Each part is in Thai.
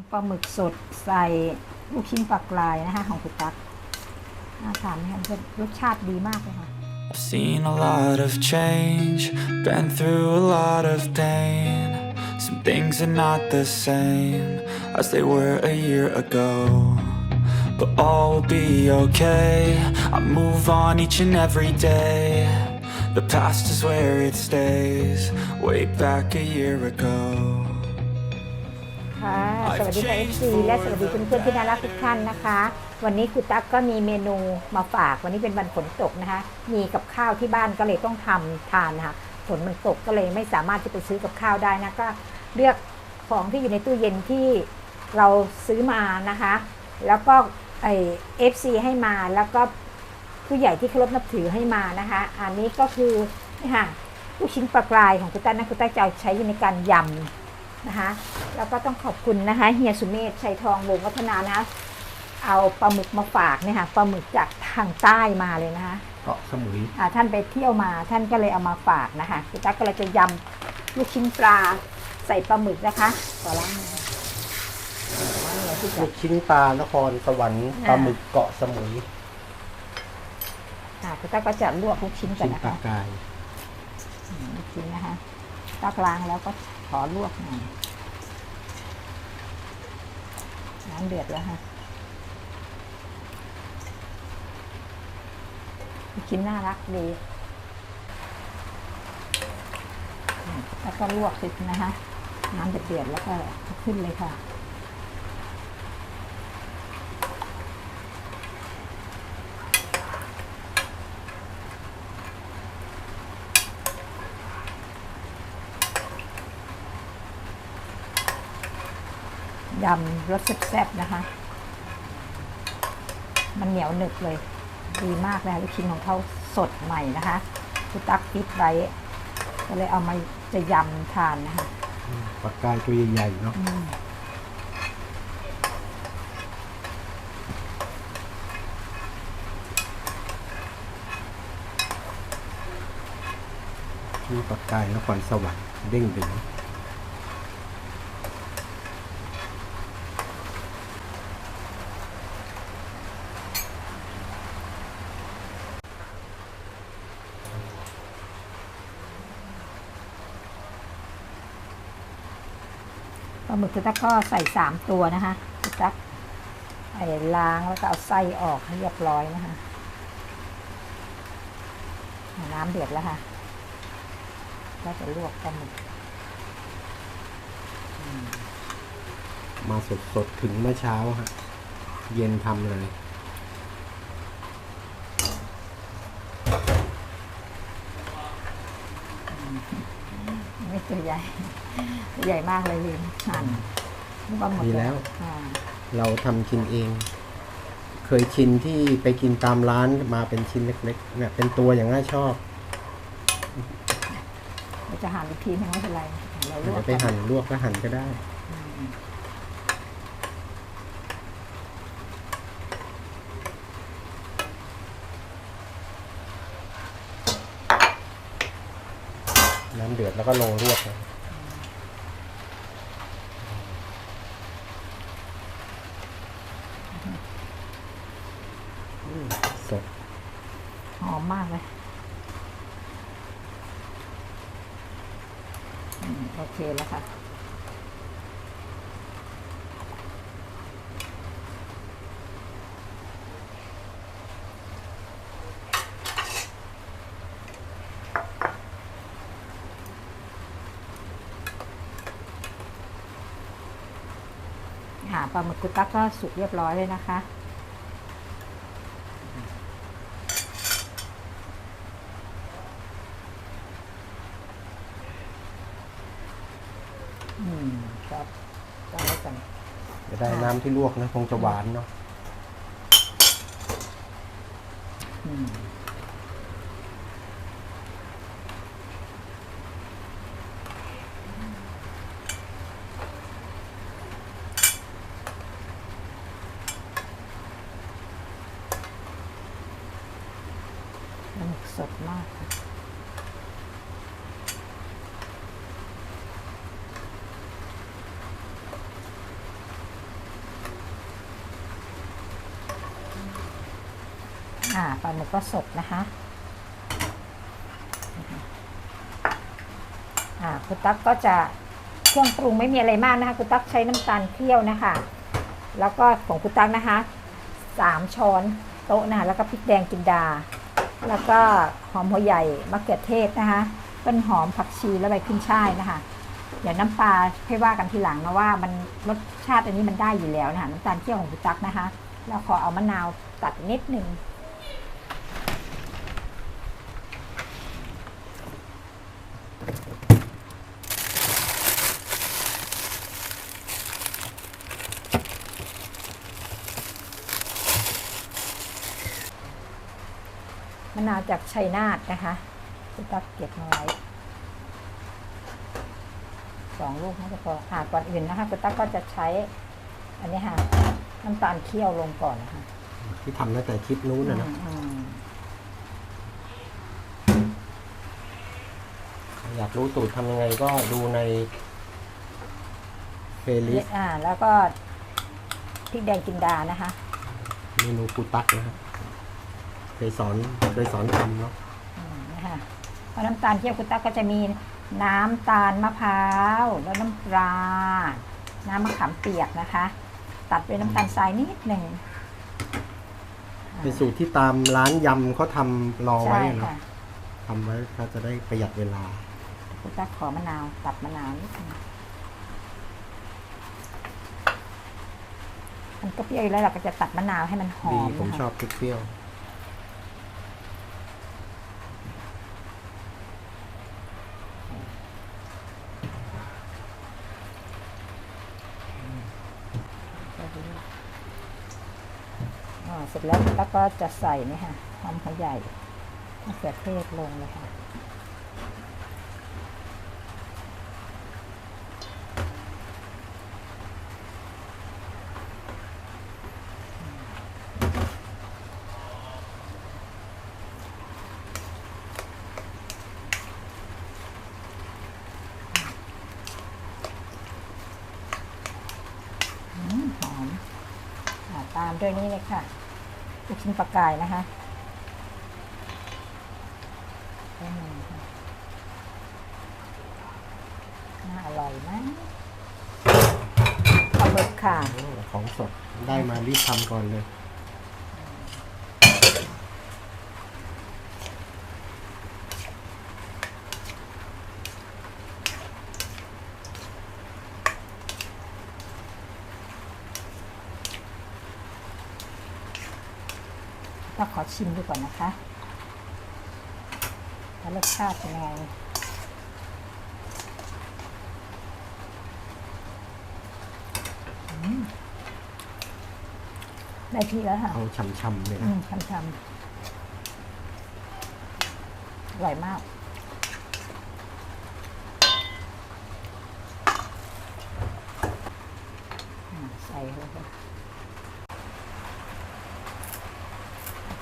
ำปลาหมึกสดใส่ลูกชิ้นปลากรายนะคะของคุณตั๊กน่าทานไหมคะรสชาติดีมากเลยค่ะ I've seen a lot of change, been through a lot of pain. Some things are not the same as they were a year ago. But all will be okay. I move on each and every day. The past is where it stays, way back a year ago. ค่ะ สวัสดีค่ะ FC และสวัสดีเพื่อนๆที่น่ารักทุกท่านนะคะ วันนี้คุณตั๊กก็มีเมนูมาฝาก วันนี้เป็นวันฝนตกนะคะ มีกับข้าวที่บ้านก็เลยต้องทำทานนะคะ ฝนมันตกก็เลยไม่สามารถจะไปซื้อกับข้าวได้นะก็เลือกของที่อยู่ในตู้เย็นที่เราซื้อมานะคะ แล้วก็ไอเอฟซีให้มา แล้วก็ผู้ใหญ่ที่เคารพนับถือให้มานะคะ อันนี้ก็คือนี่ค่ะลูกชิ้นปลากรายของคุณตั๊กนะคุณตั๊กจะเอาใช้ในการยำ นะคะแล้วก็ต้องขอบคุณนะคะเฮียสุเมธชัยทองวงศ์วัฒนานะคะเอาปลาหมึกมาฝากเนี่ยค่ะปลาหมึกจากทางใต้มาเลยนะคะเกาะสมุยอ่าท่านไปเที่ยวมาท่านก็เลยเอามาฝากนะคะคุณตั๊กก็เลยจะยำลูกชิ้นปลาใส่ปลาหมึกนะคะขอล้างมือล้างมือที่จะลูกชิ้นปลานครสวรรค์อ่าปลาหมึกเกาะสมุยอ่าคุณตั๊กก็จะลวกลูกชิ้นก่อนชิ้นนะปลาคะกายอืมลูกชิ้นนะคะตักล้างแล้วก็ขอลวกหน่อยน้ำ เดือดแล้วค่ะชิ้นน่ารักดีแล้วก็ลวกสินะคะ น้ำเดือดๆแล้วก็ขึ้นเลยค่ะ ยำรสแซ่บๆนะคะ มันเหนียวหนึบเลย ดีมากเลยลูกชิ้นของเขาสดใหม่นะคะคุณตักฟิตไว้ก็เลยเอามาจะยำทานนะคะปลากายตัวใหญ่ๆเนาะอืมชิ้นปลากายนครสวรรค์เด้งดึงาหมึกคุณตักก็ใส่สามตัวนะคะคุณตักไอ้ล้างแล้วก็เอาไส้ออกให้เรียบร้อยนะคะน้ำเดือดแล้วค่ะก็จะลวกปลาหมึกมาสดๆถึงเมื่อเช้าฮะเย็นทำเลย ไม่ตัว ใหญ่ตัวใหญ่มากเลยลืมหั่นนี่ปลาหมึกดีแล้ว อ่าเราทำกินเอง เคยชินที่ไปกินตามร้านมาเป็นชิ้นเล็กๆเนี่ยเป็นตัวอย่างน่าชอบเราจะหั่นอีกทีนึงไม่เป็นไรเราลวเดี๋กยวไปหั่นลวกก็หั่นก็ได้ น้ำเดือดแล้วก็ลงลวกนะอืมสด หอมมากเลยอืมโอเคแล้วค่ะ ค่ะ ปลาหมึกกุตักก็สุกเรียบร้อยเลยนะคะ อืมครับก็แล้วกันจะได้น้ำที่ลวกนะคงจะหวานเนาะอืมปลาหมึกสดมากค่ะ อ่า ปลาหมึกก็สดนะคะคุณตั๊กก็จะเครื่องปรุงไม่มีอะไรมากนะคะคุณตั๊กใช้น้ำตาลเคี่ยวนะคะ แล้วก็ของคุณตั๊กนะคะสามช้อนโต๊ะนะคะแล้วก็พริกแดงจินดา แล้วก็หอมหัวใหญ่มะเขือเทศนะคะเป็นหอมผักชีและใบขึ้นช่ายนะคะเดี๋ยวน้ำปลาให้ว่ากันทีหลังนะว่ามันรสชาติอันนี้มันได้อยู่แล้วนะคะน้ำตาลเคี่ยวของคุณตั๊กนะคะ แล้วขอเอามะนาวตัดนิดนึง มะนาวจากชัยนาทนะคะคุณตั๊กเก็บมาไว้สองลูกน่าจะพออ่าก่อนอื่นนะคะคุณตั๊กก็จะใช้ อันนี้ค่ะน้ำตาลเคี่ยวลงก่อนนะคะที่ทำตั้งแต่คลิปนู้นนะนะอืมอยากรู้สูตรทำยังไงก็ดูในเพลย์ลิสต์อ่า แล้วก็พริกแดงจินดานะคะ เมนูกูตักนะครับเค ยสอนเคยสอนทำเนาะอืมนะคะเพราะน้ำตาลเคี่ยวคุณตั๊กก็จะมีน้ำตาลมะพร้าวแล้วน้ำปลา น้ำมะขามเปียกนะคะ ตัดด้วยน้ำตาลทรายนิดหนึ่งเป็นสูตรที่ตามร้านยำเขาทำรอไว้ใช่อะเนาะค่ะทำไว้ก็จะได้ประหยัดเวลา คุณตั๊กขอมะนาวตัดมะนาวนิดนึงมันก็เปรี้ยวอยู่แล้วเราก็จะตัดมะนาวให้มันหอดีมผมนะคะ ชอบเปรี้ยวอ่าเสร็ จแล้วคุณตั๊กก็จะใส่นี่ค่ะหอมหัวใหญ่มะเขือเทศลงเลยค่ะหอมตามด้วยนี่เลยค่ะ ลูกชิ้นปลากายนะคะอืมค่ะน่าอร่อยมากปลาหมึกค่ะ ของสดได้มารีบทำก่อนเลย ชิมดูก่อนนะคะว่ารสชาติเป็นยังไงอืมได้ที่แล้วค่ะ เอาช่ำๆเลยอืนะมทำทำอร่อยมาก อ่าใส่เลยค่ะ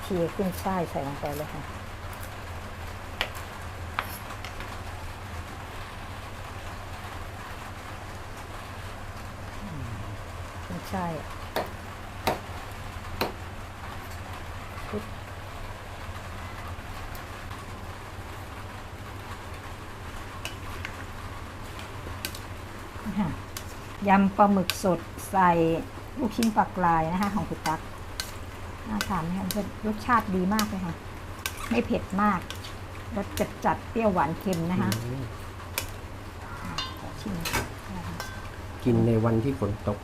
เชียขึ้นช่ายใส่ลงไปเลยค่ะขึ้นช่ายปึ๊บนี่ค่ะยำปลาหมึกสดใส่ลูกชิ้นปลากรายนะคะของคุณตั๊ก น่าทานไหมคะเป็นรสชาติดีมากเลยค่ะ ไม่เผ็ดมาก รสจัดจัดๆเปรี้ยวหวานเค็มนะคะอืมขอชิมนะคะกินในวันที่ฝนตก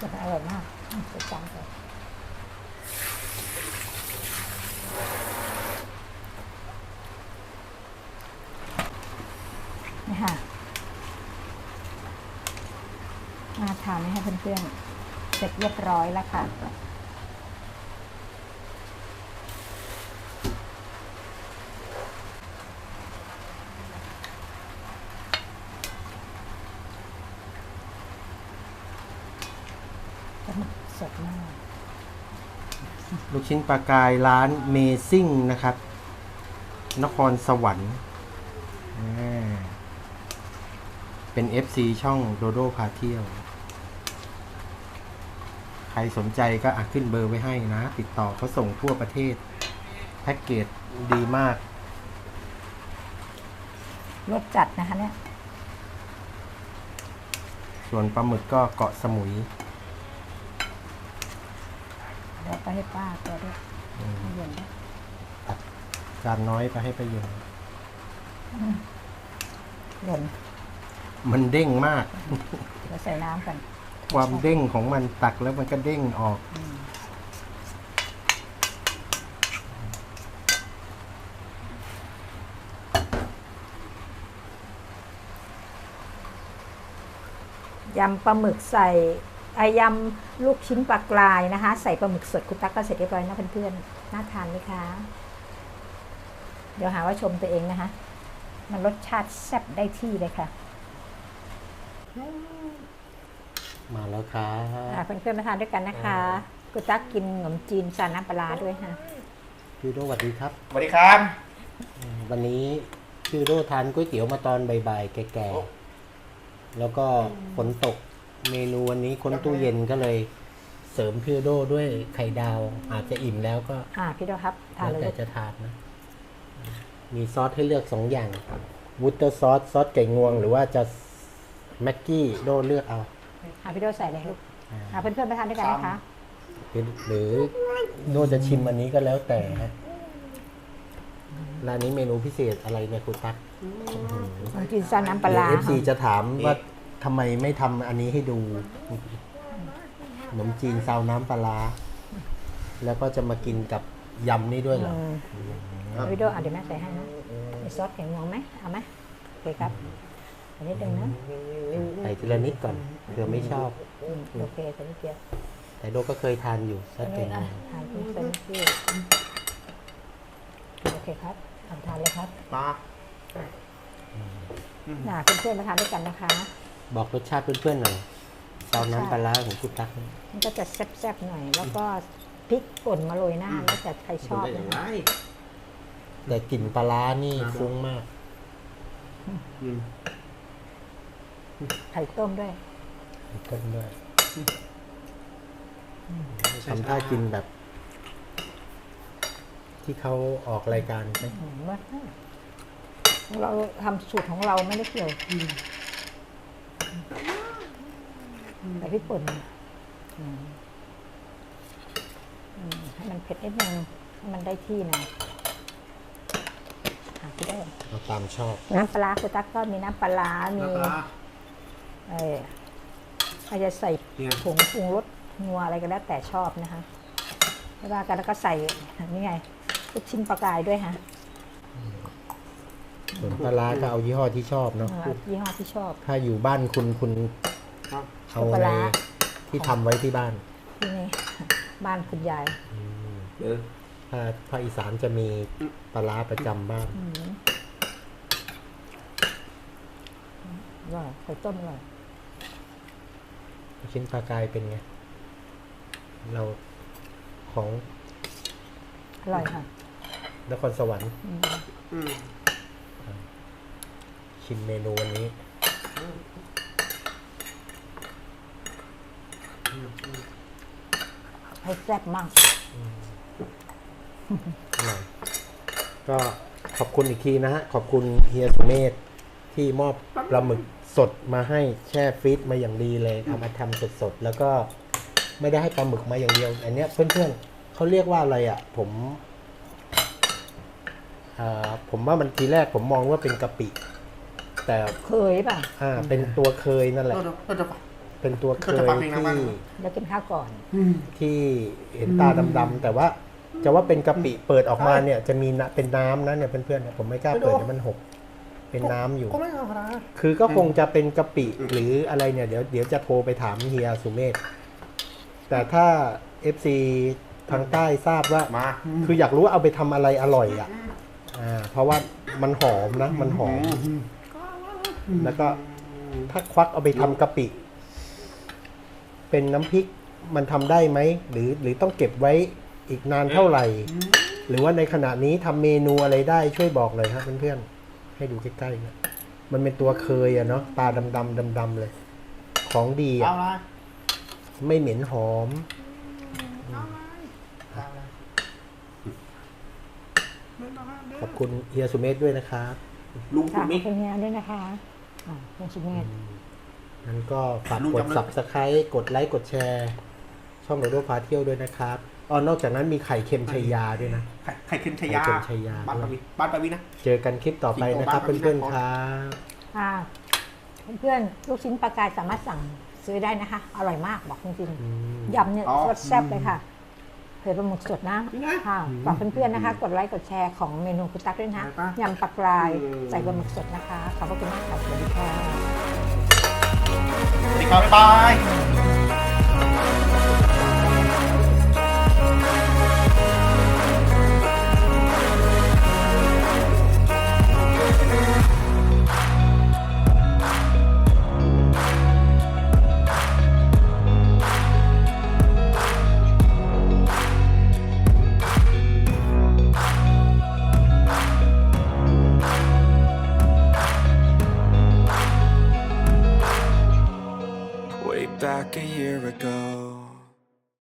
จะอร่อยมากอืมจะจานไปนี่ค่ะน่าทานไหมคะเพื่อนๆ เสร็จเรียบร้อยแล้วค่ะ สดมาก ลูกชิ้นปลากายร้านเมซิ่งนะครับ นครสวรรค์อ่าเป็น FC ช่องโดโดพาเที่ยว รสนใจก็อะขึ้นเบอร์ไว้ให้นะ ติดต่อเขาส่งทั่วประเทศ แพ็กเกจดีมาก รสจัดนะคะเนี่ย ส่วนปลาหมึกก็เกาะสมุย เดี๋ยวไปให้ป้าตัวด้วยให้เย็นด้วยจานน้อยไปให้ประโยชน์เย็นมันเด้งมาก เดี๋ยวใส่น้ำกัน ความเด้งของมันตักแล้วมันก็เด้งออก ยำปลาหมึกใส่ไอยำลูกชิ้นปลากรายนะคะ ใส่ปลาหมึกสดคุณตั๊กก็เสร็จเรียบร้อยนะเพื่อนๆน่าทานไหมคะ เดี๋ยวหาว่าชมตัวเองนะคะ มันรสชาติแซ่บได้ที่เลยค่ะ มาแล้วครับอ่าเพื่อนๆมาทานด้วยกันนะคะคุณตั๊กกินขนมจีนซาน้ำปลาร้าด้วยค่ะพี่โดสวัสดีครับ สวัสดีครับ วันนี้พี่โดทานก๋วยเตี๋ยวมาตอนบ่ายๆแก่ๆแล้วก็ฝนตกเมนูวันนี้คนตู้เย็นก็เลยเสริมพี่โดด้วยไข่ดาว อาจจะอิ่มแล้วก็ อ่าพี่โดครับทานแล้วเลยแต่ลูกจะทานนะ มีซอสให้เลือกสองอย่างวูตเตอร์ซอสซอสไก่งวง หรือว่าจะแม็กกี้โดเลือกเอา อ่าพี่โดใส่เลยลูกอ่าเพื่อนๆมาทานด้วยกันนะคะหรือโดจะชิมอันนี้ก็แล้วแต่ฮะร้านนี้เมนูพิเศษอะไรเนี่ยคุณตั๊กขนมจีนซาน้ำปลาร้าเอฟซีจะถามว่าทำไมไม่ทำอันนี้ให้ดูขนมจีนซาวน้ำปลาร้าแล้วก็จะมากินกับยำนี่ด้วยเหรออืมพี่โดอะเดี๋ยวแม่ใส่ให้นะมีซอสแข็งงวงไหมเอาไหมโอเคครับ อันนี้ดึงนะใส่ทีละนิดก่อนเผื่อไม่ชอบอืมโอเคใส่นิดเดียวแต่โดก็เคยทานอยู่สัอักนเก่นี้งอะทานที่ใส่นิดเดียวโอเคครับเอาทานเลยครับมาน่ะเพื่อนๆมาทานด้วยกันนะคะ บอกรสชาติเพื่อนๆหน่อยซาวน้ำปลาร้าของคุณตั๊กมันก็จะแซ่บๆหน่อย แล้วก็พริกป่นมาโรยหน้าแล้วแต่ใครชอบได้นะยังไงคะแต่กลิ่นปลาร้านี่ฟุ้งมากอืม ไข่ต้มด้วยต้นด้วยไม่ใช่ทำท่ากินแบบ ที่เขาออกรายการใช่ไหมอืมว่าเราทำสูตรของเราไม่ได้เกี่ยวแต่พริกป่นอืมอืมให้มันเผ็ดนิดนึงให้มันได้ที่หนะหาพี่ได้เอาตามชอบ น้ำปลาร้าคุณตั๊กก็มีน้ำปลาร้ามีน้ำปลา เอออาจจะใส่เนี่ยผงปรุงรสนัวอะไรก็แล้วแต่ชอบนะคะไม่ว่ากันแล้วก็ใส่นี่ไงลูกชิ้นปลากรายด้วยฮะส่วนปลาร้าก็เอายี่ห้อที่ชอบเนาะ เออยี่ห้อที่ชอบ ถ้าอยู่บ้านคุณคุณครับเอาปลาในร้า ที่ทำไว้ที่บ้านที่นี่ บ้านคุณยาย เดี๋ยว ถ้าภาคอีสานจะมีปลาร้าประจำบ้าน อืม อร่อยไข่ต้มอร่อยลูกชิ้นปลากายเป็นไง เราของอร่อยค่ะนครสวรรค์อืมอืมชิมเมนูวันนี้ให้แซ่บมากอร่อยก็ขอบคุณอีกทีนะฮะ ขอบคุณเฮียสุเมธที่มอบปลาหมึก สดมาให้แช่ฟรีซมาอย่างดีเลยเอามาทำสดๆแล้วก็ไม่ได้ให้ปลาหมึกมาอย่างเดียว อันเนี้ยเพื่อนๆเขาเรียกว่าอะไรอะ ผมอ่าผมว่ามันทีแรกผมมองว่าเป็นกะปิ แต่เคยป่ะอ่าเป็นตัวเคยนั่นแหละเราจะเราจะไปเป็นตัวเคก็จะยฟังเพลงนะที่บ้างเดี๋ยวกินข้าวก่อน ที่เห็นตาดำๆแต่ว่าจะว่าเป็นกะปิเปิดออกมาเนี่ย จะมีนะเป็นน้ำนะเนี่ยเพื่อนๆเนี่ยผมไม่กล้าเปิดเดี๋ยวมันหก เป็นน้ำอยู่ ก็ไม่เอาครับคือก็คงจะเป็นกะปิหรืออะไรเนี่ยเดี๋ยวเดี๋ยวจะโทรไปถามเฮียสุเมธแต่ถ้า FC ทางใต้ทราบว่า มาคืออยากรู้ว่าเอาไปทำอะไรอร่อยอะอ่าเพราะว่ามันหอมนะ มันหอม แล้วก็ถ้าควักเอาไปทำกะปิ เป็นน้ำพริกมันทำได้ไหม หรือหรือต้องเก็บไว้อีกนานเท่าไหร่ หรือว่าในขณะนี้ทำเมนูอะไรได้ช่วยบอกเลยครับเพื่อนๆ ให้ดูใกล้ๆนะมันเป็นตัวเคยอะเนาะตาดำๆดำๆเลย ของดีเอาอะละไม่เหม็นหอมขอบคุณเฮียสุเมธด้วยนะครับลุงค่ะถูกขไหมอบคุณเนี่ยด้วยนะคะอ่าคุณสุเมธงั้นก็ฝากลูกกดจำเลย subscribe กดไลค์กดแชร์ ช่องโรโดพาเที่ยวด้วยนะครับ อ๋อนอกจากนั้นมีไข่เค็มชัยยาด้วยนะไข่ไข่เค็มชายาไข่เค็มชัยยา บ้านปาวีบ้านปาวีนะ เจอกันคลิปต่อไปนะครับสิงโตเพื่อนบ้านๆครับอ่าเพื่อนๆลูกชิ้นปลากายสามารถสั่งซื้อได้นะคะ อร่อยมากบอกจริงอืมๆยำเนี่ยรสแซ่บเลยค่ะเผ็ดปลาหมึกสดนะค่ะฝากเพื่อนๆนะคะ กดไลค์กดแชร์ของเมนูคุณตั๊กด้วยนะยำปลากรายใส่ปลาหมึกสดนะคะขอบพระคุณมากค่ะสวัสดีค่ะสวัสดีครับบ๊ายบาย